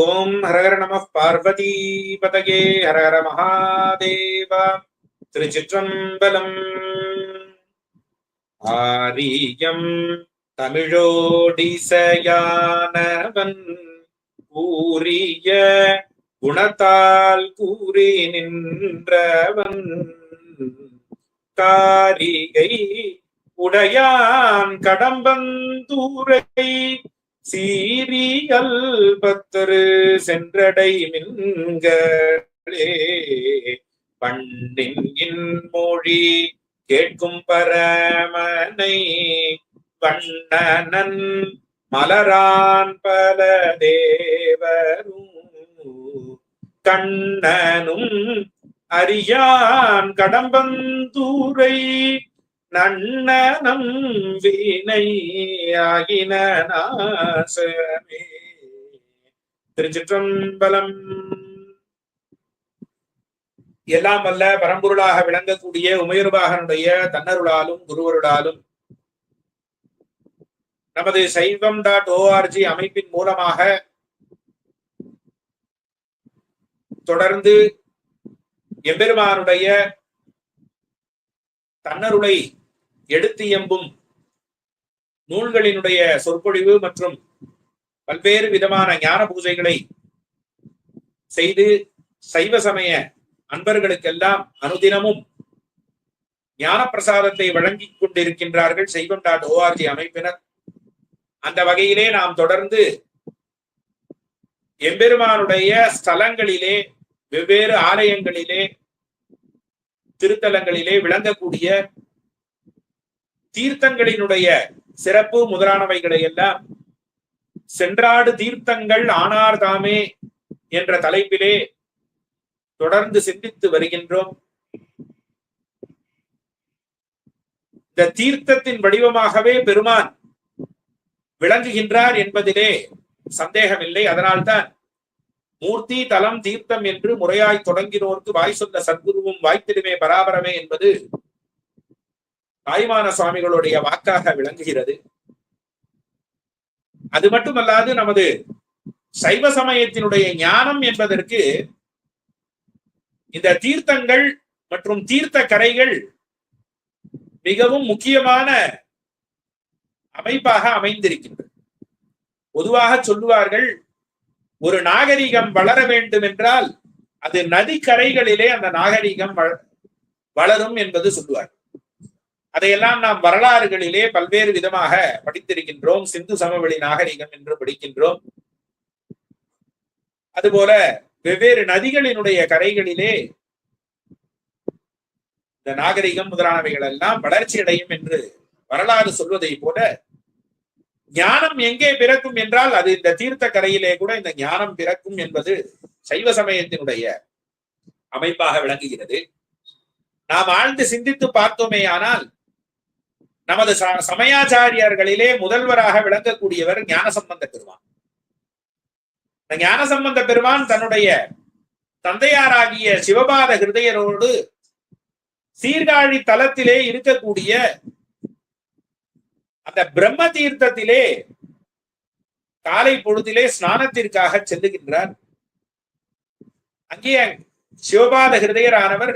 ஓம் ஹரஹர நம பார்வதி பதகே ஹரஹர மகாதேவா. திருச்சிற்றம்பலம். ஆரியம் தமிழோடிசையானவன் கூறிய குணத்தால் கூறி நின்றவன் காரிகை உடையான் கடம்பந்தூரை சீரியல் பத்தரு சென்றடை மின்களே பண்ணின் மொழி கேட்கும் பரமனை வண்ணனன் மலரான் பல தேவரும் கண்ணனும் அரியான் கடம்பந்தூரை நன்ன நம்பினை ஆகின நாசமே. திருச்சிற்றம்பலம். எல்லாம் வல்ல பரம்பொருளாக விளங்கக்கூடிய உமையருபாகனுடைய தன்னருளாலும் குருவருளாலும் நமது சைவம் டாட் ஓஆர்ஜி அமைப்பின் மூலமாக தொடர்ந்து எம்பெருமானுடைய தன்னருளை எடுத்து எம்பும் நூல்களினுடைய சொற்பொழிவு மற்றும் பல்வேறு விதமான ஞான பூஜைகளை செய்து சைவ சமய அன்பர்களுக்கெல்லாம் அனுதினமும் ஞான பிரசாதத்தை வழங்கிக் கொண்டிருக்கின்றார்கள் சைவம் டாட் ஓஆர்ஜி அமைப்பினர். அந்த வகையிலே நாம் தொடர்ந்து எம்பெருமானுடைய ஸ்தலங்களிலே வெவ்வேறு ஆலயங்களிலே திருத்தலங்களிலே விளங்கக்கூடிய தீர்த்தங்களினுடைய சிறப்பு முதலானவைகளை எல்லாம் சென்றாடு தீர்த்தங்கள் ஆனார் தாமே என்ற தலைப்பிலே தொடர்ந்து சிந்தித்து வருகின்றோம். இந்த தீர்த்தத்தின் வடிவமாகவே பெருமான் விளங்குகின்றார் என்பதிலே சந்தேகமில்லை. அதனால்தான் மூர்த்தி தலம் தீர்த்தம் என்று முறையாய் தொடங்கினோர்க்கு வாய் சொன்ன சத்குருவும் வாய்த்திடுமே பராபரமே என்பது தாய்மான சுவாமிகளுடைய வாக்காக விளங்குகிறது. அது மட்டுமல்லாது நமது சைவ சமயத்தினுடைய ஞானம் என்பதற்கு இந்த தீர்த்தங்கள் மற்றும் தீர்த்த கரைகள் மிகவும் முக்கியமான அமைப்பாக அமைந்திருக்கின்றது பொதுவாக சொல்லுவார்கள் ஒரு நாகரிகம் வளர வேண்டும் என்றால் அது நதிக்கரைகளிலே அந்த நாகரிகம் வளரும் என்பது சொல்லுவார்கள். அதையெல்லாம் நாம் வரலாறுகளிலே பல்வேறு விதமாக படித்திருக்கின்றோம். சிந்து சமவெளி நாகரிகம் என்று படிக்கின்றோம். அதுபோல வெவ்வேறு நதிகளினுடைய கரைகளிலே இந்த நாகரிகம் முதலானவைகள் எல்லாம் வளர்ச்சி அடையும் என்று வரலாறு சொல்வதை போல ஞானம் எங்கே பிறக்கும் என்றால் அது இந்த தீர்த்த கரையிலே கூட இந்த ஞானம் பிறக்கும் என்பது சைவ சமயத்தினுடைய அமைப்பாக விளங்குகிறது. நாம் ஆழ்ந்து சிந்தித்து பார்த்தோமே ஆனால் நமது சமயாச்சாரியர்களிலே முதல்வராக விளங்கக்கூடியவர் ஞானசம்பந்த பெருமான். ஞானசம்பந்த பெருமான் தன்னுடைய தந்தையாராகிய சிவபாத ஹிருதயரோடு சீர்காழி தலத்திலே இருக்கக்கூடிய அந்த பிரம்ம தீர்த்தத்திலே காலை பொழுதிலே ஸ்நானத்திற்காக செல்லுகின்றார். அங்கே சிவபாத ஹிருதயரானவர்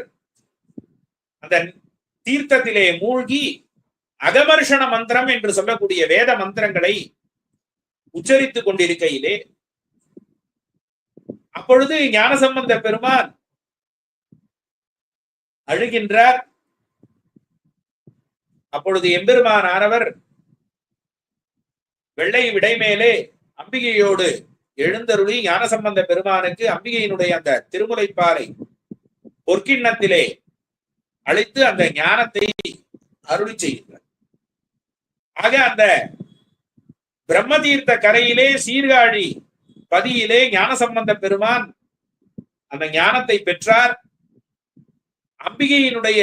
அந்த தீர்த்தத்திலே மூழ்கி அகமர்ஷண மந்திரம் என்று சொல்லக்கூடிய வேத மந்திரங்களை உச்சரித்துக் கொண்டிருக்கையிலே அப்பொழுது ஞானசம்பந்த பெருமான் அழுகின்றார். அப்பொழுது எம்பெருமான் ஆனவர் வெள்ளை விடை மேலே அம்பிகையோடு எழுந்தருளி ஞானசம்பந்த பெருமானுக்கு அம்பிகையினுடைய அந்த திருமுலைப்பாறை பொற்கிண்ணத்திலே அழைத்து அந்த ஞானத்தை அருளி செய்கின்றார். ஆக அந்த பிரம்மதீர்த்த கரையிலே சீர்காழி பதியிலே ஞான சம்பந்த பெருமான் அந்த ஞானத்தை பெற்றார். அம்பிகையினுடைய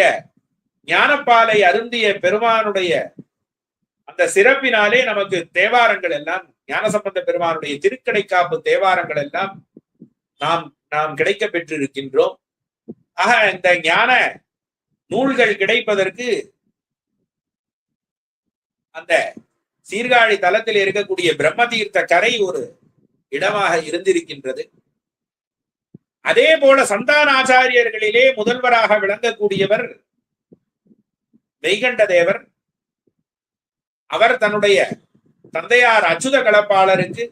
ஞானப்பாலை அருந்திய பெருமானுடைய அந்த சிறப்பினாலே நமக்கு தேவாரங்கள் எல்லாம் ஞானசம்பந்த பெருமானுடைய திருக்கடை காப்பு தேவாரங்கள் எல்லாம் நாம் நாம் கிடைக்க பெற்றிருக்கின்றோம். ஆக இந்த ஞான நூல்கள் கிடைப்பதற்கு அந்த சீர்காழி தலத்தில் இருக்கக்கூடிய பிரம்ம தீர்த்த கரை ஒரு இடமாக இருந்திருக்கின்றது. அதே போல சந்தான ஆச்சாரியர்களிலே முதல்வராக விளங்கக்கூடியவர் மெய்கண்ட தேவர் அவர் தன்னுடைய தந்தையார் அச்சுத கலப்பாளருக்கு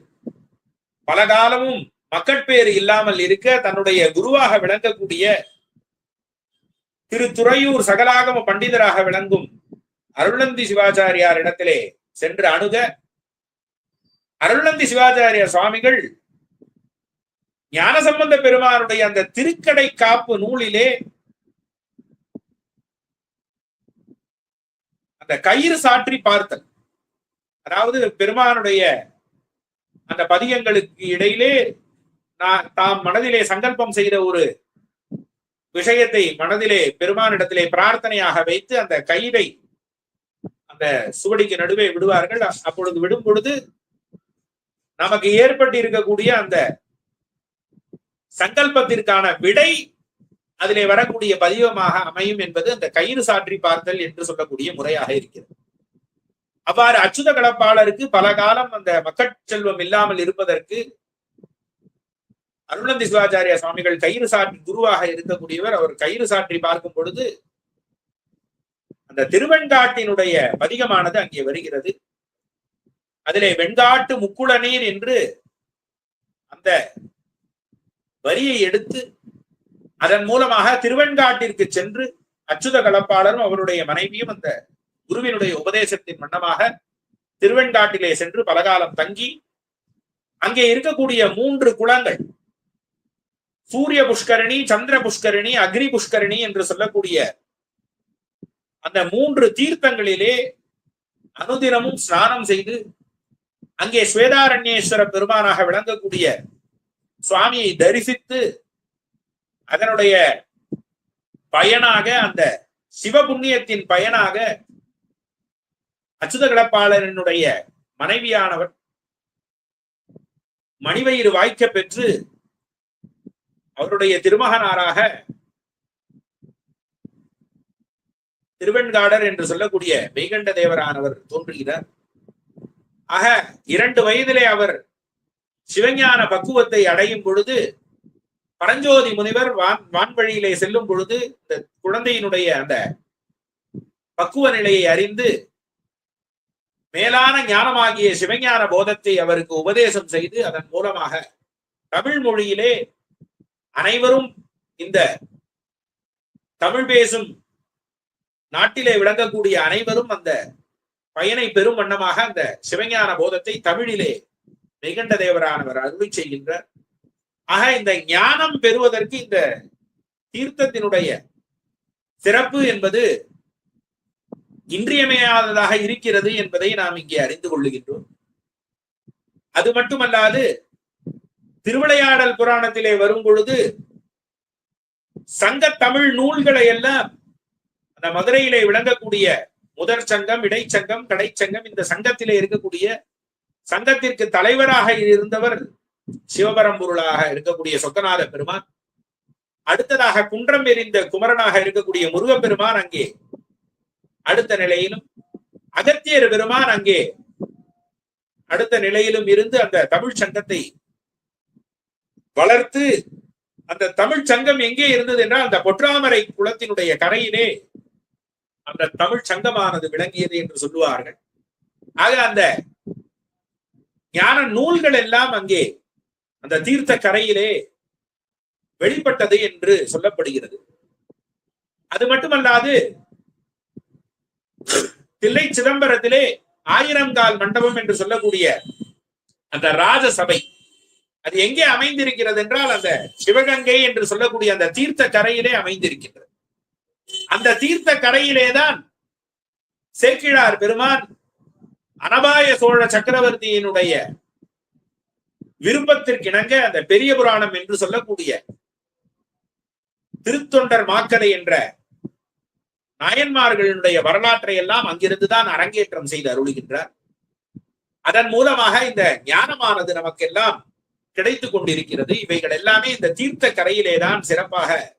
பல காலமும் மக்கட்பேறு இல்லாமல் இருக்க தன்னுடைய குருவாக விளங்கக்கூடிய திரு துறையூர் சகலாகம பண்டிதராக விளங்கும் அருளந்தி சிவாச்சாரியார் இடத்திலே சென்று அணுக. அருளந்தி சிவாச்சாரிய சுவாமிகள் ஞானசம்பந்த பெருமானுடைய அந்த திருக்கடை காப்பு நூலிலே அந்த கயிறு சாற்றி பார்த்தல். அதாவது பெருமானுடைய அந்த பதிகங்களுக்கு இடையிலே நான் தாம் மனதிலே சங்கல்பம் செய்த ஒரு விஷயத்தை மனதிலே பெருமானிடத்திலே பிரார்த்தனையாக வைத்து அந்த கயிறை அந்த சுவடிக்கு நடுவே விடுவார்கள். அப்பொழுது விடும் பொழுது நமக்கு ஏற்பட்டு இருக்கக்கூடிய அந்த சங்கல்பத்திற்கான விடை அதிலே வரக்கூடிய பதிவமாக அமையும் என்பது அந்த கயிறு சாற்றி பார்த்தல் என்று சொல்லக்கூடிய முறையாக இருக்கிறது. அவ்வாறு அச்சுத கலப்பாளருக்கு பல காலம் அந்த மக்கட்செல்வம் இல்லாமல் இருப்பதற்கு அருணந்தி சிவாச்சாரிய சுவாமிகள் கயிறு சாற்றி குருவாக இருக்கக்கூடியவர். அவர் கயிறு சாற்றி பார்க்கும் பொழுது அந்த திருவெண்காட்டினுடைய பதிகமானது அங்கே வருகிறது. அதிலே வெண்காட்டு முக்குள நீர் என்று அந்த வரியை எடுத்து அதன் மூலமாக திருவெண்காட்டிற்கு சென்று அச்சுத கலப்பாளரும் அவருடைய மனைவியும் அந்த குருவினுடைய உபதேசத்தின் வண்ணமாக திருவெண்காட்டிலே சென்று பலகாலம் தங்கி அங்கே இருக்கக்கூடிய மூன்று குளங்கள் சூரிய புஷ்கரணி சந்திர புஷ்கரணி அக்னி புஷ்கரணி என்று சொல்லக்கூடிய அந்த மூன்று தீர்த்தங்களிலே அனுதினமும் ஸ்நானம் செய்து அங்கே ஸ்வேதாரண்யேஸ்வர பெருமானாக விளங்கக்கூடிய சுவாமியை தரிசித்து அதனுடைய பயனாக அந்த சிவபுண்ணியத்தின் பயனாக அச்சுத கிளப்பாளரனுடைய மனைவியானவர் மணிவயிறு வாய்க்க பெற்று அவருடைய திருமகனாராக திருவெண்காடர் என்று சொல்லக்கூடிய மெய்கண்ட தேவரானவர் தோன்றுகிறார். ஆக இரண்டு வயதிலே அவர் சிவஞான பக்குவத்தை அடையும் பொழுது பரஞ்சோதி முனிவர் வான் வான்வழியிலே செல்லும் பொழுது இந்த குழந்தையினுடைய அந்த பக்குவ நிலையை அறிந்து மேலான ஞானமாகிய சிவஞான போதத்தை அவருக்கு உபதேசம் செய்து அதன் மூலமாக தமிழ் மொழியிலே அனைவரும் இந்த தமிழ் பேசும் நாட்டிலே விளங்கக்கூடிய அனைவரும் அந்த பயனை பெரும் வண்ணமாக அந்த சிவஞான போதத்தை தமிழிலே மெய்கண்ட தேவரானவர் அருமை செய்கின்றார். ஆக இந்த ஞானம் பெறுவதற்கு இந்த தீர்த்தத்தினுடைய சிறப்பு என்பது இன்றியமையாததாக இருக்கிறது என்பதை நாம் இங்கே அறிந்து கொள்ளுகின்றோம். அது மட்டுமல்லாது திருவிளையாடல் புராணத்திலே வரும் பொழுது சங்க தமிழ் நூல்களை எல்லாம் அந்த மதுரையிலே விளங்கக்கூடிய முதற் சங்கம் இடைச்சங்கம் கடைச்சங்கம் இந்த சங்கத்திலே இருக்கக்கூடிய சங்கத்திற்கு தலைவராக இருந்தவர் சிவபரம்பொருளாக இருக்கக்கூடிய சொக்கநாத பெருமான். அடுத்ததாக குன்றம் எறிந்த குமரனாக இருக்கக்கூடிய முருகப்பெருமான் அங்கே அடுத்த நிலையிலும் அகத்தியர் பெருமான் அங்கே அடுத்த நிலையிலும் இருந்து அந்த தமிழ் சங்கத்தை வளர்த்து அந்த தமிழ் சங்கம் எங்கே இருந்தது என்றால் அந்த பொற்றாமரை குளத்தினுடைய கரையிலே அந்த தமிழ் சங்கமானது விளங்கியது என்று சொல்லுவார்கள். ஆக அந்த ஞான நூல்கள் எல்லாம் அங்கே அந்த தீர்த்த கரையிலே வெளிப்பட்டது என்று சொல்லப்படுகிறது. அது மட்டுமல்லாது தில்லை சிதம்பரத்திலே ஆயிரங்கால் மண்டபம் என்று சொல்லக்கூடிய அந்த ராஜசபை அது எங்கே அமைந்திருக்கிறது என்றால் அந்த சிவகங்கை என்று சொல்லக்கூடிய அந்த தீர்த்த கரையிலே அமைந்திருக்கின்றது. அந்த தீர்த்த கரையிலேதான் சேக்கிழார் பெருமான் அனபாய சோழ சக்கரவர்த்தியினுடைய விருப்பத்திற்கிணங்க அந்த பெரிய புராணம் என்று சொல்லக்கூடிய திருத்தொண்டர் மாக்கதை என்ற நாயன்மார்களினுடைய வரலாற்றை எல்லாம் அங்கிருந்துதான் அரங்கேற்றம் செய்து அருளுகின்றார். அதன் மூலமாக இந்த ஞானமானது நமக்கெல்லாம் கிடைத்துக் கொண்டிருக்கிறது. இவைகள் எல்லாமே இந்த தீர்த்த கரையிலேதான் சிறப்பாக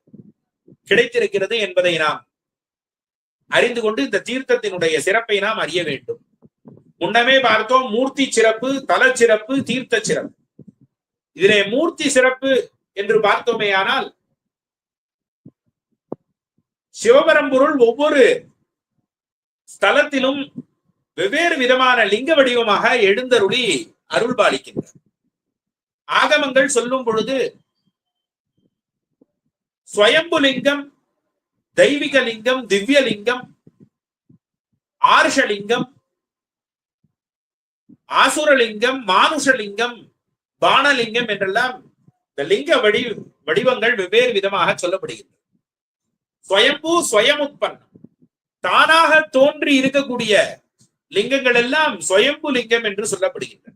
கிடைத்திருக்கிறது என்பதை நாம் அறிந்து கொண்டு இந்த தீர்த்தத்தினுடைய சிறப்பை நாம் அறிய வேண்டும். முன்னமே பார்த்தோம் மூர்த்தி சிறப்பு தல சிறப்பு தீர்த்த சிறப்பு. இதிலே மூர்த்தி சிறப்பு என்று பார்த்தோமேயானால் சிவபரம்பொருள் ஒவ்வொரு ஸ்தலத்திலும் வெவ்வேறு விதமான லிங்க வடிவமாக எழுந்தருளி அருள் பாலிக்கின்றார் ஆகமங்கள் சொல்லும் பொழுது ஸ்வயம்பு லிங்கம் தெய்வீக லிங்கம் திவ்ய லிங்கம் ஆர்ஷலிங்கம் ஆசுரலிங்கம் மானுஷலிங்கம் பானலிங்கம் என்றெல்லாம் இந்த லிங்க வடி வடிவங்கள் வெவ்வேறு விதமாக சொல்லப்படுகின்றன. ஸ்வயம்பு ஸ்வயமுத்பன்னம் தானாக தோன்றி இருக்கக்கூடிய லிங்கங்கள் எல்லாம் ஸ்வயம்பு லிங்கம் என்று சொல்லப்படுகின்றன.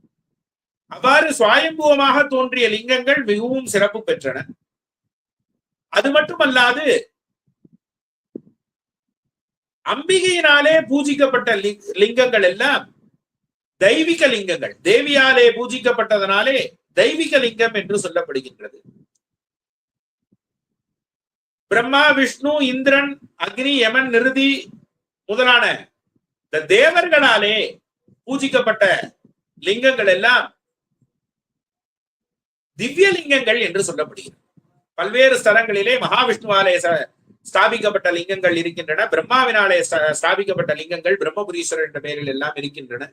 அவ்வாறு சுவயம்புவமாக தோன்றிய லிங்கங்கள் மிகவும் சிறப்பு பெற்றன. அது மட்டுமல்லாது அம்பிகையினாலே பூஜிக்கப்பட்ட லிங்- லிங்கங்கள் எல்லாம் தெய்வீக லிங்கங்கள். தேவியாலே பூஜிக்கப்பட்டதனாலே தெய்வீக லிங்கம் என்று சொல்லப்படுகின்றது. பிரம்மா விஷ்ணு இந்திரன் அக்னி யமன் நிருதி முதலான இந்த தேவர்களாலே பூஜிக்கப்பட்ட லிங்கங்கள் எல்லாம் திவ்ய லிங்கங்கள் என்று சொல்லப்படுகிறது. பல்வேறு ஸ்தலங்களிலே மகாவிஷ்ணுவாலய ச- ஸ்தாபிக்கப்பட்ட லிங்கங்கள் இருக்கின்றன. பிரம்மாவினாலே ஸ்தாபிக்கப்பட்ட லிங்கங்கள் பிரம்மபுரீஸ்வரர் என்ற பெயரில் எல்லாம் இருக்கின்றன.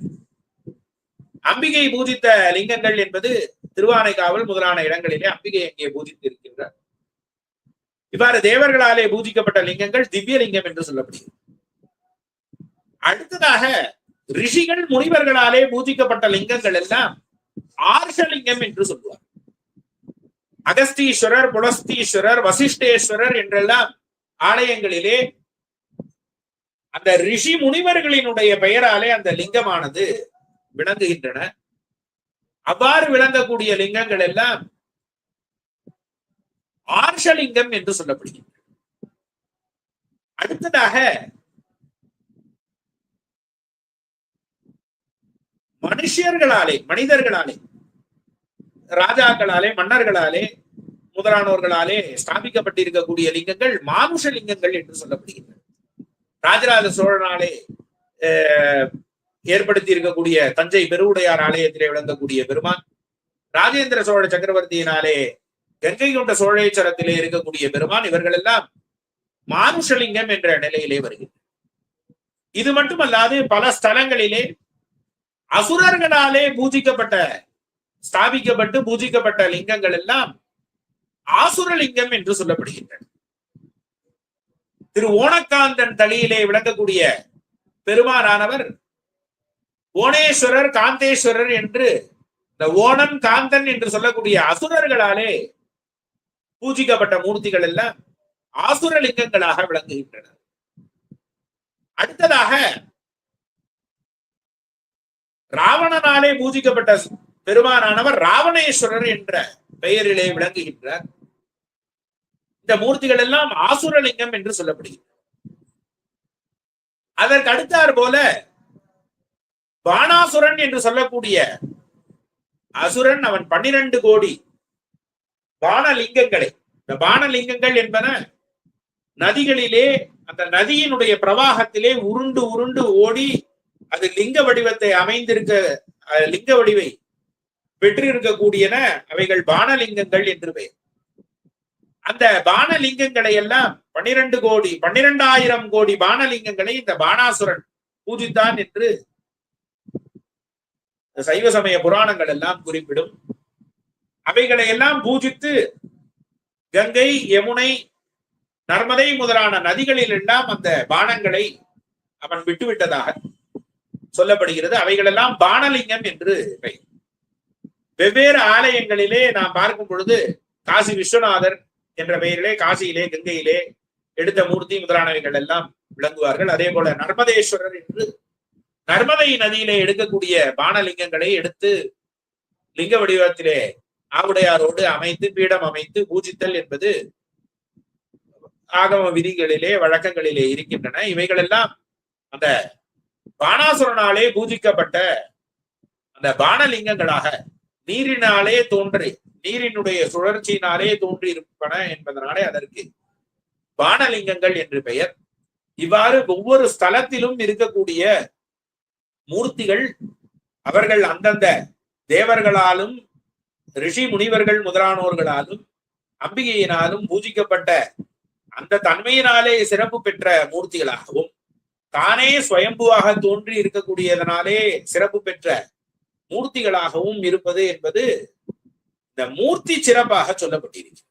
அம்பிகை பூஜித்த லிங்கங்கள் என்பது திருவானைக்காவல் முதலான இடங்களிலே அம்பிகை அங்கே பூஜித்து இருக்கின்றார். இவ்வாறு தேவர்களாலே பூஜிக்கப்பட்ட லிங்கங்கள் திவ்ய லிங்கம் என்று சொல்லப்படுகிறது. அடுத்ததாக ரிஷிகள் முனிவர்களாலே பூஜிக்கப்பட்ட லிங்கங்கள் எல்லாம் ஆர்ஷலிங்கம் என்று சொல்லுவார் அகஸ்தீஸ்வரர் புலஸ்தீஸ்வரர் வசிஷ்டேஸ்வரர் என்றெல்லாம் ஆலயங்களிலே அந்த ரிஷி முனிவர்களினுடைய பெயராலே அந்த லிங்கமானது விளங்குகின்றன. அவ்வாறு விளங்கக்கூடிய லிங்கங்கள் எல்லாம் ஆர்ஷலிங்கம் என்று சொல்லப்படுகின்றன. அடுத்ததாக மனுஷியர்களாலே மனிதர்களாலே ராஜாக்களாலே மன்னர்களாலே முதலானோர்களாலே ஸ்தாபிக்கப்பட்டிருக்கக்கூடிய லிங்கங்கள் மானுஷ லிங்கங்கள் என்று சொல்லப்படுகின்றன. ராஜராஜ சோழனாலே அஹ், ஏற்படுத்தி இருக்கக்கூடிய தஞ்சை பெருவுடையார் ஆலயத்திலே விளங்கக்கூடிய பெருமான் ராஜேந்திர சோழ சக்கரவர்த்தியினாலே கங்கை கொண்ட சோழேச்சரத்திலே இருக்கக்கூடிய பெருமான் இவர்கள் எல்லாம் மானுஷலிங்கம் என்ற நிலையிலே வருகின்றனர். இது மட்டுமல்லாது பல ஸ்தலங்களிலே அசுரர்களாலே பூஜிக்கப்பட்ட ஸ்தாபிக்கப்பட்டு பூஜிக்கப்பட்ட லிங்கங்கள் எல்லாம் ஆசுரலிங்கம் என்று சொல்லப்படுகின்றன. திரு ஓணக்காந்தன் தளியிலே விளங்கக்கூடிய பெருமானானவர் ஓணேஸ்வரர் காந்தேஸ்வரர் என்று இந்த ஓணன் காந்தன் என்று சொல்லக்கூடிய அசுரர்களாலே பூஜிக்கப்பட்ட மூர்த்திகள் எல்லாம் ஆசுரலிங்கங்களாக விளங்குகின்றன அடுத்ததாக ராவணனாலே பூஜிக்கப்பட்ட பெருமானானவர் ராவணேஸ்வரர் என்ற பெயரிலே விளங்குகின்றார். இந்த மூர்த்திகள் எல்லாம் ஆசுரலிங்கம் என்று சொல்லப்படுகின்றன. அதற்கு அடுத்தார் போல பாணாசுரன் என்று சொல்லக்கூடிய அசுரன் அவன் பன்னிரண்டு கோடி பானலிங்கங்களை இந்த பானலிங்கங்கள் என்பன நதிகளிலே அந்த நதியினுடைய பிரவாகத்திலே உருண்டு உருண்டு ஓடி அது லிங்க வடிவத்தை அமைந்திருக்க லிங்க வடிவை பெற்றிருக்கக்கூடியன அவைகள் பானலிங்கங்கள் என்று பெயர். அந்த பானலிங்கங்களை எல்லாம் பன்னிரண்டு கோடி பன்னிரெண்டாயிரம் கோடி பானலிங்கங்களை இந்த பானாசுரன் பூஜித்தான் என்று சைவ சமய புராணங்கள் எல்லாம் குறிப்பிடும். அவைகளை எல்லாம் பூஜித்து கங்கை யமுனை நர்மதை முதலான நதிகளில் எல்லாம் அந்த பானங்களை அவன் விட்டுவிட்டதாக சொல்லப்படுகிறது. அவைகளெல்லாம் பானலிங்கம் என்று பெயர். வெவ்வேறு ஆலயங்களிலே நாம் பார்க்கும் பொழுது காசி விஸ்வநாதர் என்ற பெயரிலே காசியிலே கங்கையிலே எடுத்த மூர்த்தி முதலானவைகள் எல்லாம் விளங்குவார்கள். அதே போல நர்மதேஸ்வரர் என்று நர்மதை நதியிலே எடுக்கக்கூடிய பானலிங்கங்களை எடுத்து லிங்க வடிவத்திலே ஆவுடையாரோடு அமைத்து பீடம் அமைத்து பூஜித்தல் என்பது ஆகம விதிகளிலே வழக்கங்களிலே இருக்கின்றன. இவைகள் எல்லாம் அந்த பானாசுரனாலே பூஜிக்கப்பட்ட அந்த பானலிங்கங்களாக நீரினாலே தோன்றி நீரினுடைய சுழற்சியினாலே தோன்றி இருப்பன என்பதனாலே அதற்கு பானலிங்கங்கள் என்று பெயர். இவ்வாறு ஒவ்வொரு ஸ்தலத்திலும் இருக்கக்கூடிய மூர்த்திகள் அவர்கள் அந்தந்த தேவர்களாலும் ரிஷி முனிவர்கள் முதலானோர்களாலும் அம்பிகையினாலும் பூஜிக்கப்பட்ட அந்த தன்மையினாலே சிறப்பு பெற்ற மூர்த்திகளாகவும் தானே சுயம்புவாக தோன்றி இருக்கக்கூடியதனாலே சிறப்பு பெற்ற மூர்த்திகளாகவும் இருப்பது என்பது இந்த மூர்த்தி சிறப்பாக சொல்லப்பட்டிருக்கிறது.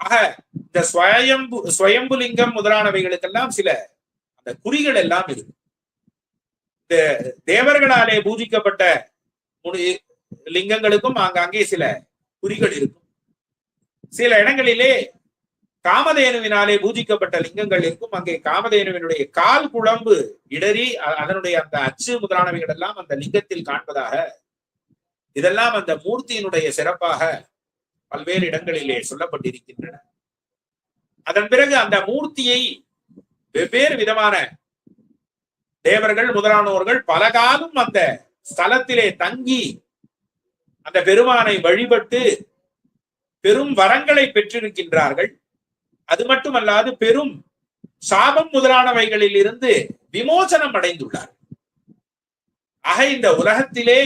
ஆக இந்த ஸ்வயம்பு ஸ்வயம்புலிங்கம் முதலானவைகளுக்கெல்லாம் சில அந்த குறிகள் எல்லாம் இருக்கு. இந்த தேவர்களாலே பூஜிக்கப்பட்ட முனி லிங்கங்களுக்கும் ஆங்காங்கே சில குறிகள் இருக்கும். சில இடங்களிலே காமதேனுவினாலே பூஜிக்கப்பட்ட லிங்கங்கள் இருக்கும் அங்கே காமதேனுவினுடைய கால் குழம்பு இடறி அதனுடைய அந்த அச்சு முதலானவைகள் எல்லாம் அந்த லிங்கத்தில் காண்பதாக இதெல்லாம் அந்த மூர்த்தியினுடைய சிறப்பாக பல்வேறு இடங்களிலே சொல்லப்பட்டிருக்கின்றன. அதன் பிறகு அந்த மூர்த்தியை வெவ்வேறு விதமான தேவர்கள் முதலானோர்கள் பல காலம் அந்த ஸ்தலத்திலே தங்கி அந்த பெருமானை வழிபட்டு பெரும் வரங்களை பெற்றிருக்கின்றார்கள். அது மட்டுமல்லாது பெரும் சாபம் முதலானவைகளில் இருந்து விமோசனம் அடைந்துள்ளார். ஆக இந்த உலகத்திலே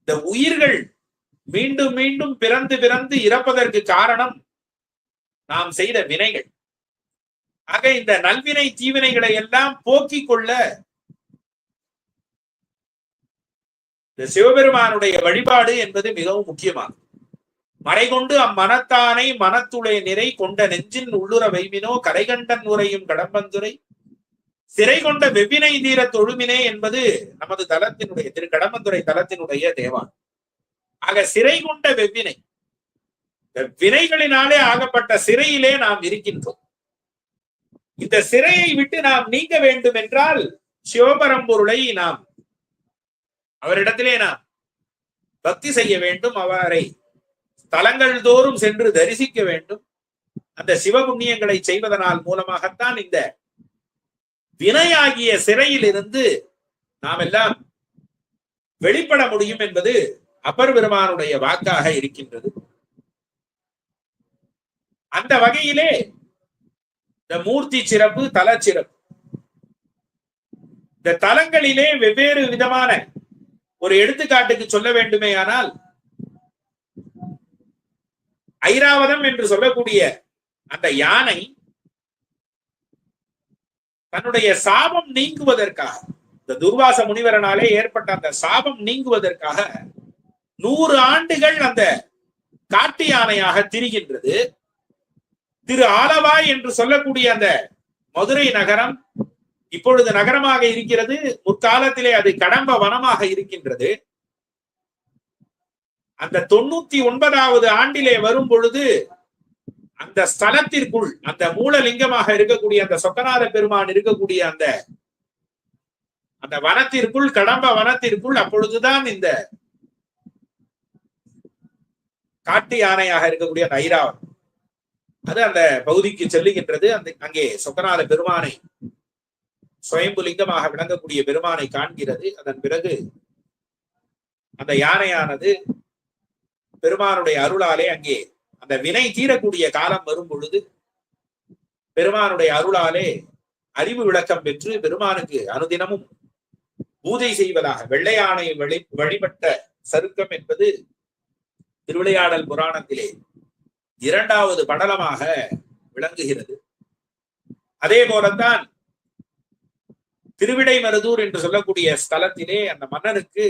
இந்த உயிர்கள் மீண்டும் மீண்டும் பிறந்து பிறந்து இறப்பதற்கு காரணம் நாம் செய்த வினைகள். ஆக இந்த நல்வினை தீவினைகளை எல்லாம் போக்கிக் கொள்ள இந்த சிவபெருமானுடைய வழிபாடு என்பது மிகவும் மறை மறைகொண்டு அம்மனத்தானை மனத்துளே நிறை கொண்ட நெஞ்சின் உள்ளுற வைமினோ கரைகண்டன் உரையும் கடம்பந்துரை சிறை கொண்ட வெவ்வினை தீர தொழுமினே என்பது நமது தலத்தினுடைய திரு கடம்பந்துரை தலத்தினுடைய தேவான் ஆக சிறை கொண்ட வெவ்வினை வினைகளினாலே ஆகப்பட்ட சிறையிலே நாம் இருக்கின்றோம். இந்த சிறையை விட்டு நாம் நீங்க வேண்டும் என்றால் சிவபரம்பொருளை நாம் அவரிடத்திலே நாம் பக்தி செய்ய வேண்டும். அவரை தலங்கள் தோறும் சென்று தரிசிக்க வேண்டும். அந்த சிவபுண்ணியங்களை செய்வதனால் மூலமாகத்தான் இந்த வினையாகிய சிறையில் இருந்து நாம் எல்லாம் வெளிப்பட முடியும் என்பது அப்பர் பெருமானுடைய வாக்காக இருக்கின்றது. அந்த வகையிலே இந்த மூர்த்தி சிறப்பு தல சிறப்பு. இந்த தலங்களிலே வெவ்வேறு விதமான ஒரு எடுத்துக்காட்டுக்கு சொல்ல வேண்டுமே ஆனால் ஐராவதம் என்று சொல்லக்கூடிய அந்த யானை தன்னுடைய சாபம் நீங்குவதற்காக இந்த துர்வாச முனிவரனாலே ஏற்பட்ட அந்த சாபம் நீங்குவதற்காக நூறு ஆண்டுகள் அந்த காட்டு யானையாக திரிகின்றது. திரு ஆலவாய் என்று சொல்லக்கூடிய அந்த மதுரை நகரம் இப்பொழுது நகரமாக இருக்கிறது. முற்காலத்திலே அது கடம்ப வனமாக இருக்கின்றது. அந்த தொண்ணூத்தி ஒன்பதாவது ஆண்டிலே வரும் பொழுது அந்த ஸ்தலத்திற்குள் அந்த மூலலிங்கமாக இருக்கக்கூடிய அந்த சொக்கநாத பெருமான் இருக்கக்கூடிய அந்த அந்த வனத்திற்குள் கடம்ப வனத்திற்குள் அப்பொழுதுதான் இந்த காட்டு யானையாக இருக்கக்கூடிய அந்த ஐராவன் அது அந்த பகுதிக்கு செல்லுகின்றது. அந்த அங்கே சொக்கநாத பெருமானை சுயம்புலிங்கமாக விளங்கக்கூடிய பெருமானை காண்கிறது. அதன் பிறகு அந்த யானையானது பெருமானுடைய அருளாலே அங்கே அந்த வினை தீரக்கூடிய காலம் வரும் பொழுது பெருமானுடைய அருளாலே அறிவு விளக்கம் பெற்று பெருமானுக்கு அனுதினமும் பூஜை செய்வதாக வெள்ளையானை வழி வழிபட்ட சருக்கம் என்பது திருவிளையாடல் புராணத்திலே இரண்டாவது படலமாக விளங்குகிறது. அதே போலத்தான் திருவிடைமருதூர் என்று சொல்லக்கூடிய ஸ்தலத்திலே அந்த மன்னனுக்கு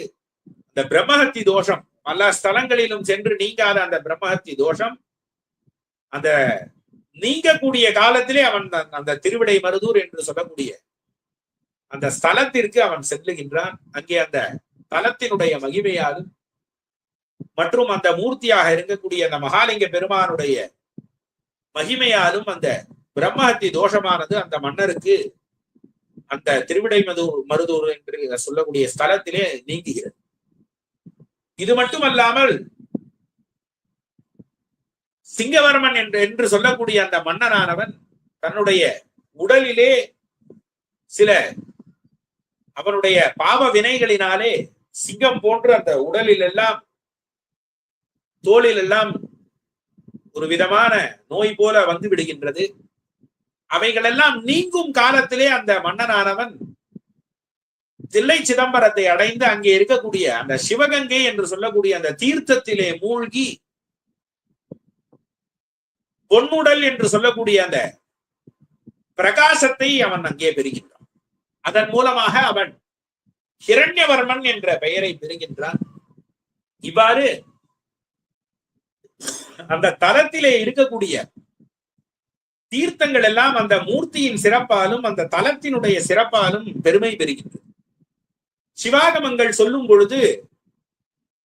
அந்த பிரம்மஹத்தி தோஷம் பல ஸ்தலங்களிலும் சென்று நீங்காத அந்த பிரம்மஹத்தி தோஷம் அந்த நீங்கக்கூடிய காலத்திலே அவன் அந்த- அந்த திருவிடை மருதூர் என்று சொல்லக்கூடிய அந்த ஸ்தலத்திற்கு அவன் செல்லுகின்றான். அங்கே அந்த தலத்தினுடைய மகிமையாலும் மற்றும் அந்த மூர்த்தியாக இருக்கக்கூடிய அந்த மகாலிங்க பெருமானுடைய மகிமையாலும் அந்த பிரம்மஹத்தி தோஷமானது அந்த மன்னருக்கு அந்த திருவிடை மது மருதூர் என்று சொல்லக்கூடிய ஸ்தலத்திலே நீங்குகிறது. இது மட்டுமல்லாமல் சிங்கவர்மன் என்று என்று சொல்லக்கூடிய அந்த மன்னனானவன் தன்னுடைய உடலிலே சில அவனுடைய பாவ வினைகளினாலே சிங்கம் போன்று அந்த உடலில் எல்லாம் தோளில் எல்லாம் ஒரு விதமான நோய் போல வந்து விடுகின்றது. அவைகளெல்லாம் நீங்கும் காலத்திலே அந்த மன்னனானவன் தில்லை சிதம்பரத்தை அடைந்து அங்கே இருக்கக்கூடிய அந்த சிவகங்கை என்று சொல்லக்கூடிய அந்த தீர்த்தத்திலே மூழ்கி பொன்னுடல் என்று சொல்லக்கூடிய அந்த பிரகாசத்தை அவன் அங்கே பெறுகின்றான். அதன் மூலமாக அவன் ஹிரண்யவர்மன் என்ற பெயரை பெறுகின்றான். இவ்வாறு அந்த தலத்திலே இருக்கக்கூடிய தீர்த்தங்கள் எல்லாம் அந்த மூர்த்தியின் சிறப்பாலும் அந்த தலத்தினுடைய சிறப்பாலும் பெருமை பெறுகின்றது சிவாகமங்கள் சொல்லும் பொழுது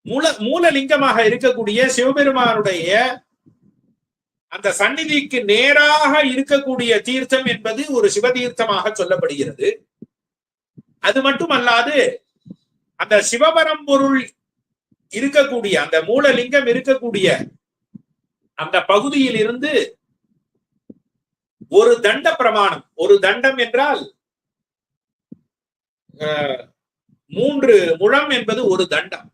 மூல மூலலிங்கமாக இருக்கக்கூடிய சிவபெருமானுடைய அந்த சந்நிதிக்கு நேராக இருக்கக்கூடிய தீர்த்தம் என்பது ஒரு சிவதீர்த்தமாக சொல்லப்படுகிறது. அது மட்டுமல்லாது அந்த சிவபரம்பொருள் இருக்கக்கூடிய அந்த மூலலிங்கம் இருக்கக்கூடிய அந்த பகுதியில் இருந்து ஒரு தண்ட பிரமாணம் ஒரு தண்டம் என்றால் மூன்று முழம் என்பது ஒரு தண்டம்.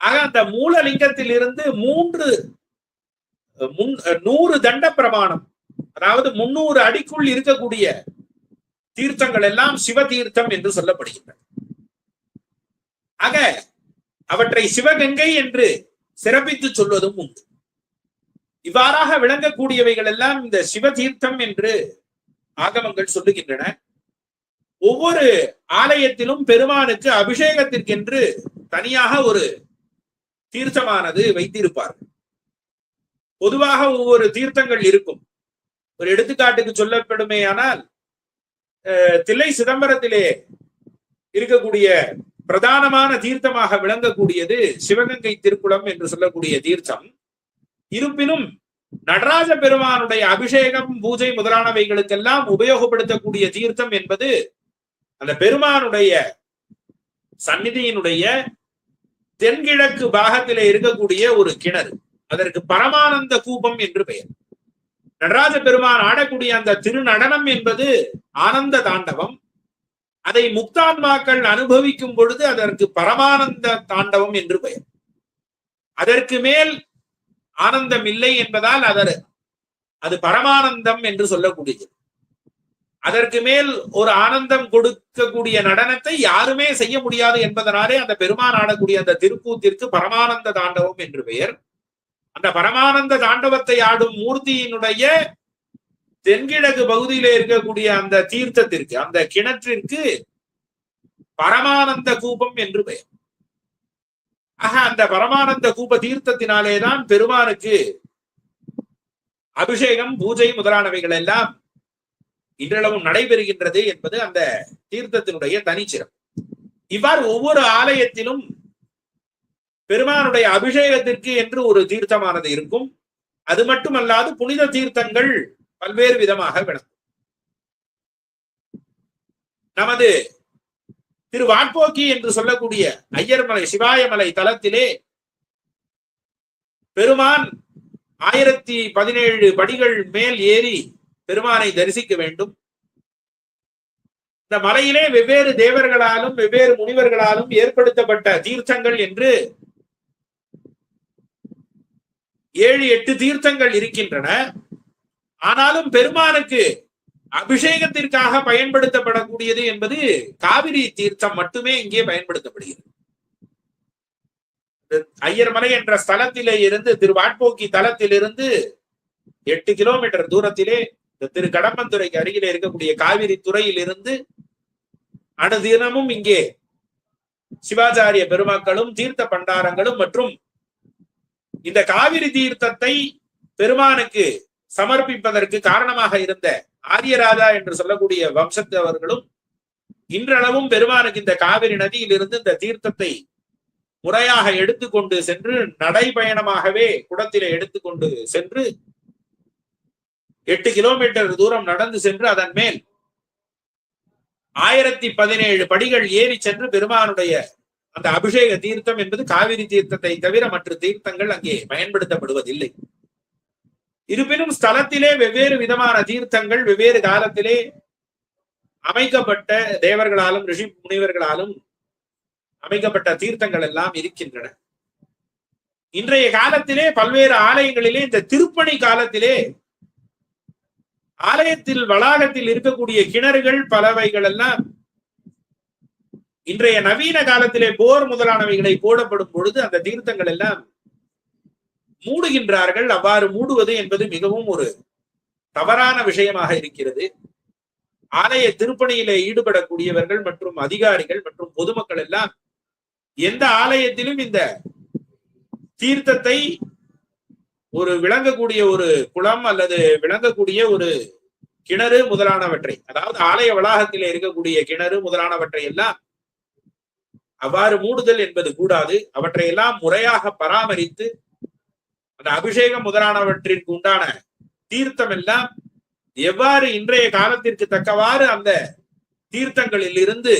ஆக அந்த மூலலிங்கத்தில் இருந்து மூன்று முன் நூறு தண்ட பிரமாணம் அதாவது முன்னூறு அடிக்குள் இருக்கக்கூடிய தீர்த்தங்கள் எல்லாம் சிவ தீர்த்தம் என்று சொல்லப்படுகின்றன. ஆக அவற்றை சிவகங்கை என்று சிறப்பித்து சொல்வதும் உண்டு. இவ்வாறாக விளங்கக்கூடியவைகள் எல்லாம் இந்த சிவதீர்த்தம் என்று ஆகமங்கள் சொல்லுகின்றன. ஒவ்வொரு ஆலயத்திலும் பெருமானுக்கு அபிஷேகத்திற்கென்று தனியாக ஒரு தீர்த்தமானது வைத்திருப்பார்கள் பொதுவாக ஒவ்வொரு தீர்த்தங்கள் இருக்கும். ஒரு எடுத்துக்காட்டுக்கு சொல்லப்படுமே ஆனால் தில்லை சிதம்பரத்திலே இருக்கக்கூடிய பிரதானமான தீர்த்தமாக விளங்கக்கூடியது சிவகங்கை திருக்குளம் என்று சொல்லக்கூடிய தீர்த்தம். இருப்பினும் நடராஜ பெருமானுடைய அபிஷேகம் பூஜை முதலானவைகளுக்கெல்லாம் உபயோகப்படுத்தக்கூடிய தீர்த்தம் என்பது அந்த பெருமானுடைய சந்நிதியினுடைய தென்கிழக்கு பாகத்திலே இருக்கக்கூடிய ஒரு கிணறு. அதற்கு பரமானந்த கூபம் என்று பெயர். நடராஜ பெருமான் ஆடக்கூடிய அந்த திருநடனம் என்பது ஆனந்த தாண்டவம். அதை முக்தான்மாக்கள் அனுபவிக்கும் பொழுது அதற்கு பரமானந்த தாண்டவம் என்று பெயர். அதற்கு மேல் ஆனந்தம் இல்லை என்பதால் அதர் அது பரமானந்தம் என்று சொல்லக்கூடியது. அதற்கு மேல் ஒரு ஆனந்தம் கொடுக்கக்கூடிய நடனத்தை யாருமே செய்ய முடியாது என்பதனாலே அந்த பெருமான் ஆடக்கூடிய அந்த திருக்கூத்திற்கு பரமானந்த தாண்டவம் என்று பெயர். அந்த பரமானந்த தாண்டவத்தை ஆடும் மூர்த்தியினுடைய தென்கிழக்கு பகுதியில இருக்கக்கூடிய அந்த தீர்த்தத்திற்கு அந்த கிணற்றிற்கு பரமானந்த கூபம் என்று பெயர். ஆக அந்த பரமானந்த கூப தீர்த்தத்தினாலேதான் பெருமானுக்கு அபிஷேகம் பூஜை முதலானவைகள் எல்லாம் இன்றளவும் நடைபெறுகின்றது என்பது அந்த தீர்த்தத்தினுடைய தனிச்சிறம் இவ்வாறு ஒவ்வொரு ஆலயத்திலும் பெருமானுடைய அபிஷேகத்திற்கு என்று ஒரு தீர்த்தமானது இருக்கும். அது மட்டுமல்லாது புனித தீர்த்தங்கள் பல்வேறு விதமாக விளங்கும். நமது திரு வாட்போக்கி என்று சொல்லக்கூடிய ஐயர்மலை சிவாயமலை தலத்திலே பெருமான் ஆயிரத்தி பதினேழு படிகள் மேல் ஏறி பெருமானை தரிசிக்க வேண்டும். இந்த மலையிலே வெவ்வேறு தேவர்களாலும் வெவ்வேறு முனிவர்களாலும் ஏற்படுத்தப்பட்ட தீர்த்தங்கள் என்று ஏழு எட்டு தீர்த்தங்கள் இருக்கின்றன. ஆனாலும் பெருமானுக்கு அபிஷேகத்திற்காக பயன்படுத்தப்படக்கூடியது என்பது காவிரி தீர்த்தம் மட்டுமே இங்கே பயன்படுத்தப்படுகிறது. ஐயர்மலை என்ற ஸ்தலத்திலே இருந்து திருவாட்போக்கி தலத்திலிருந்து எட்டு கிலோமீட்டர் தூரத்திலே இந்த திரு கடம்பந்துறைக்கு அருகிலே இருக்கக்கூடிய காவிரி துறையில் இருந்து அனுதினமும் இங்கே சிவாச்சாரிய பெருமாக்களும் தீர்த்த பண்டாரங்களும் மற்றும் இந்த காவிரி தீர்த்தத்தை பெருமானுக்கு சமர்ப்பிப்பதற்கு காரணமாக இருந்த ஆரியராஜா என்று சொல்லக்கூடிய வம்சத்தவர்களும் இன்றளவும் பெருமானுக்கு இந்த காவிரி நதியிலிருந்து இந்த தீர்த்தத்தை முறையாக எடுத்துக்கொண்டு சென்று நடைபயணமாகவே குடத்திலே எடுத்துக்கொண்டு சென்று எட்டு கிலோமீட்டர் தூரம் நடந்து சென்று அதன் மேல் ஆயிரத்தி பதினேழு படிகள் ஏறி சென்று பெருமானுடைய அந்த அபிஷேக தீர்த்தம் என்பது காவிரி தீர்த்தத்தை தவிர மற்ற தீர்த்தங்கள் அங்கே பயன்படுத்தப்படுவதில்லை. இருப்பினும் ஸ்தலத்திலே வெவ்வேறு விதமான தீர்த்தங்கள் வெவ்வேறு காலத்திலே அமைக்கப்பட்ட தேவர்களாலும் ரிஷி முனிவர்களாலும் அமைக்கப்பட்ட தீர்த்தங்கள் எல்லாம் இருக்கின்றன. இன்றைய காலத்திலே பல்வேறு ஆலயங்களிலே இந்த திருப்பணி காலத்திலே ஆலயத்தில் வளாகத்தில் இருக்கக்கூடிய கிணறுகள் பலவைகள் எல்லாம் இன்றைய நவீன காலத்திலே போர் முதலானவைகளை போடப்படும் பொழுது அந்த தீர்த்தங்கள் எல்லாம் மூடுகின்றார்கள். அவ்வாறு மூடுவது என்பது மிகவும் ஒரு தவறான விஷயமாக இருக்கிறது. ஆலய திருப்பணியிலே ஈடுபடக்கூடியவர்கள் மற்றும் அதிகாரிகள் மற்றும் பொதுமக்கள் எல்லாம் எந்த ஆலயத்திலும் இந்த தீர்த்தத்தை ஒரு விளங்கக்கூடிய ஒரு குளம் அல்லது விளங்கக்கூடிய ஒரு கிணறு முதலானவற்றை அதாவது ஆலய வளாகத்திலே இருக்கக்கூடிய கிணறு முதலானவற்றை எல்லாம் அவ்வாறு மூடுதல் என்பது கூடாது. அவற்றை எல்லாம் முறையாக பராமரித்து அந்த அபிஷேகம் முதலானவற்றிற்கு உண்டான தீர்த்தம் எல்லாம் எவ்வாறு இன்றைய காலத்திற்கு தக்கவாறு அந்த தீர்த்தங்களில் இருந்து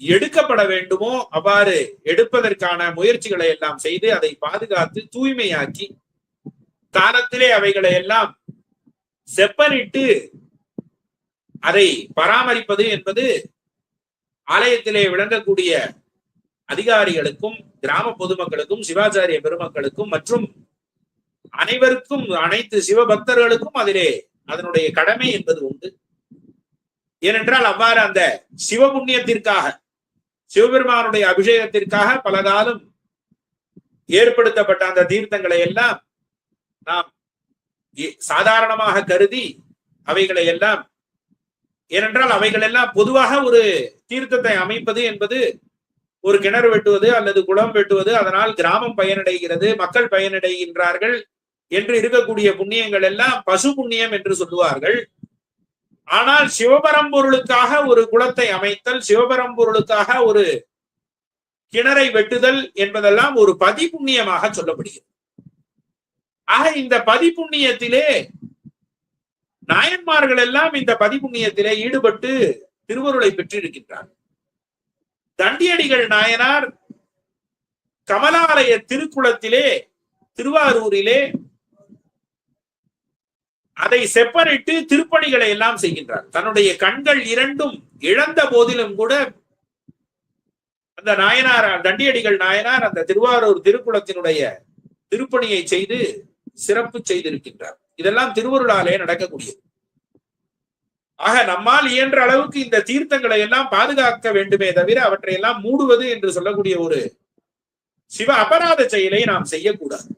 எடுக்கப்பட வேண்டுமோ அவ்வாறு எடுப்பதற்கான முயற்சிகளை எல்லாம் செய்து அதை பாதுகாத்து தூய்மையாக்கி காலத்திலே அவைகளை எல்லாம் செப்பனிட்டு அதை பராமரிப்பது என்பது ஆலயத்திலே விளங்கக்கூடிய அதிகாரிகளுக்கும் கிராம பொதுமக்களுக்கும் சிவாச்சாரிய பெருமக்களுக்கும் மற்றும் அனைவருக்கும் அனைத்து சிவபக்தர்களுக்கும் அதிலே அதனுடைய கடமை என்பது உண்டு. ஏனென்றால் அவ்வாறு அந்த சிவபுண்ணியத்திற்காக சிவபெருமானுடைய அபிஷேகத்திற்காக பல காலம் ஏற்படுத்தப்பட்ட அந்த தீர்த்தங்களை எல்லாம் நாம் சாதாரணமாக கருதி அவைகளை எல்லாம் ஏனென்றால் அவைகள் எல்லாம் பொதுவாக ஒரு தீர்த்தத்தை அமைப்பது என்பது ஒரு கிணறு வெட்டுவது அல்லது குளம் வெட்டுவது அதனால் கிராமம் பயனடைகிறது மக்கள் பயனடைகின்றார்கள் என்று இருக்கக்கூடிய புண்ணியங்கள் எல்லாம் பசு புண்ணியம் என்று சொல்லுவார்கள். ஆனால் சிவபரம்பொருளுக்காக ஒரு குளத்தை அமைத்தல் சிவபரம்பொருளுக்காக ஒரு கிணறை வெட்டுதல் என்பதெல்லாம் ஒரு பதி புண்ணியமாக சொல்லப்படுகிறது. ஆக இந்த பதிப்புண்ணியத்திலே நாயன்மார்கள் எல்லாம் இந்த பதிப்புண்ணியத்திலே ஈடுபட்டு திருவருளை பெற்றிருக்கின்றார் தண்டியடிகள் நாயனார் கமலாலய திருக்குளத்திலே திருவாரூரிலே அதை செப்பரிட்டு திருப்பணிகளை எல்லாம் செய்கின்றார். தன்னுடைய கண்கள் இரண்டும் இழந்த போதிலும் கூட அந்த நாயனார் தண்டியடிகள் நாயனார் அந்த திருவாரூர் திருக்குளத்தினுடைய திருப்பணியை செய்து சிறப்பு செய்திருக்கின்றார். இதெல்லாம் திருவருளாலே நடக்கக்கூடியது. ஆக நம்மால் இயன்ற அளவுக்கு இந்த தீர்த்தங்களை எல்லாம் பாதுகாக்க வேண்டுமே தவிர அவற்றை எல்லாம் மூடுவது என்று சொல்லக்கூடிய ஒரு சிவ அபராத செயலை நாம் செய்யக்கூடாது.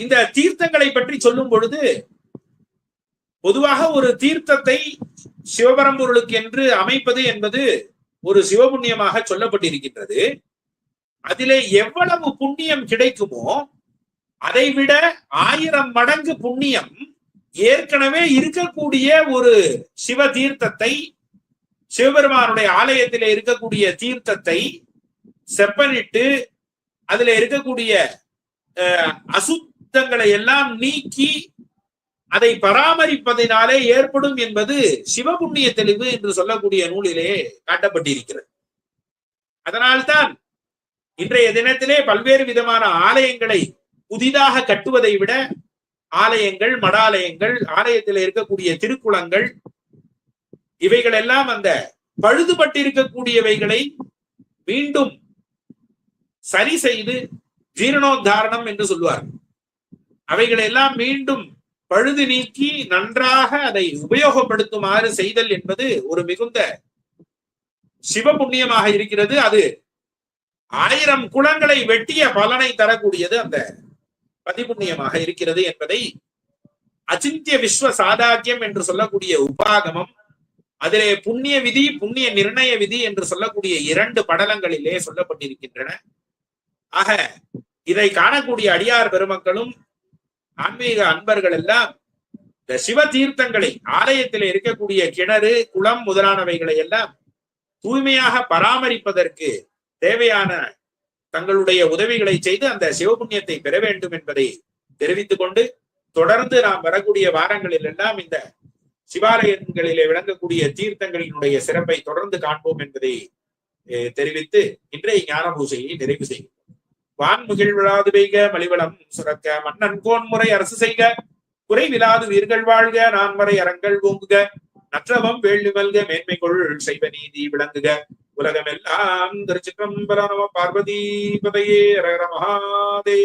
இந்த தீர்த்தங்களை பற்றி சொல்லும் பொழுது பொதுவாக ஒரு தீர்த்தத்தை சிவபரம்பொருளுக்கு என்று அமைப்பது என்பது ஒரு சிவபுண்ணியமாக சொல்லப்பட்டிருக்கின்றது. அதிலே எவ்வளவு புண்ணியம் கிடைக்குமோ அதை விட ஆயிரம் மடங்கு புண்ணியம் ஏற்கனவே இருக்கக்கூடிய ஒரு சிவ தீர்த்தத்தை சிவபெருமானுடைய ஆலயத்திலே இருக்கக்கூடிய தீர்த்தத்தை செப்பனிட்டு அதுல இருக்கக்கூடிய அசுத்தங்களை எல்லாம் நீக்கி அதை பராமரிப்பதினாலே ஏற்படும் என்பது சிவபுண்ணிய தெளிவு என்று சொல்லக்கூடிய நூலிலே காட்டப்பட்டிருக்கிறது. அதனால்தான் இன்றைய தினத்திலே பல்வேறு விதமான ஆலயங்களை புதிதாக கட்டுவதை விட ஆலயங்கள் மடாலயங்கள் ஆலயத்தில் இருக்கக்கூடிய திருக்குளங்கள் இவைகள் எல்லாம் அந்த பழுதுபட்டிருக்கக்கூடியவைகளை மீண்டும் சரி செய்து ஜீரணோத்தாரணம் என்று சொல்லுவார் அவைகளை எல்லாம் மீண்டும் பழுது நீக்கி நன்றாக அதை உபயோகப்படுத்துமாறு செய்தல் என்பது ஒரு மிகுந்த சிவ புண்ணியமாக இருக்கிறது. அது ஆயிரம் குளங்களை வெட்டிய பலனை தரக்கூடியது அந்த பதிபுண்ணியமாக இருக்கிறது என்பதை அச்சிந்திய விஸ்வ சாதாக்கியம் என்று சொல்லக்கூடிய உபாகமம் அதிலே புண்ணிய விதி புண்ணிய நிர்ணய விதி என்று சொல்லக்கூடிய இரண்டு படலங்களிலே சொல்லப்பட்டிருக்கின்றன. ஆக இதை காணக்கூடிய அடியார் பெருமக்களும் ஆன்மீக அன்பர்கள் எல்லாம் இந்த சிவ தீர்த்தங்களை ஆலயத்தில் இருக்கக்கூடிய கிணறு குளம் முதலானவைகளை எல்லாம் தூய்மையாக பராமரிப்பதற்கு தேவையான தங்களுடைய உதவிகளை செய்து அந்த சிவபுண்ணியத்தை பெற வேண்டும் என்பதை தெரிவித்துக் கொண்டு தொடர்ந்து நாம் வரக்கூடிய வாரங்களில் எல்லாம் இந்த சிவாலயங்களிலே விளங்கக்கூடிய தீர்த்தங்களினுடைய சிறப்பை தொடர்ந்து காண்போம் என்பதை தெரிவித்து இன்றைய ஞான பூசையை நிறைவு செய்யும் வான் விழாது பெய்க மலிவளம் சுரக்க மன்னன் கோன் முறை அரசு செய்க குறைவிலாது உயிர்கள் வாழ்க நான் வரை அறங்கள் ஓங்குக நற்றவம் வேள்வி மல்க மேன்மை கொள் செய்வ நீதி விளங்குக. உலகமெல்லாம் திருச்சிற்றம்பலம் பார்வதி பதையே ரகர மகாதே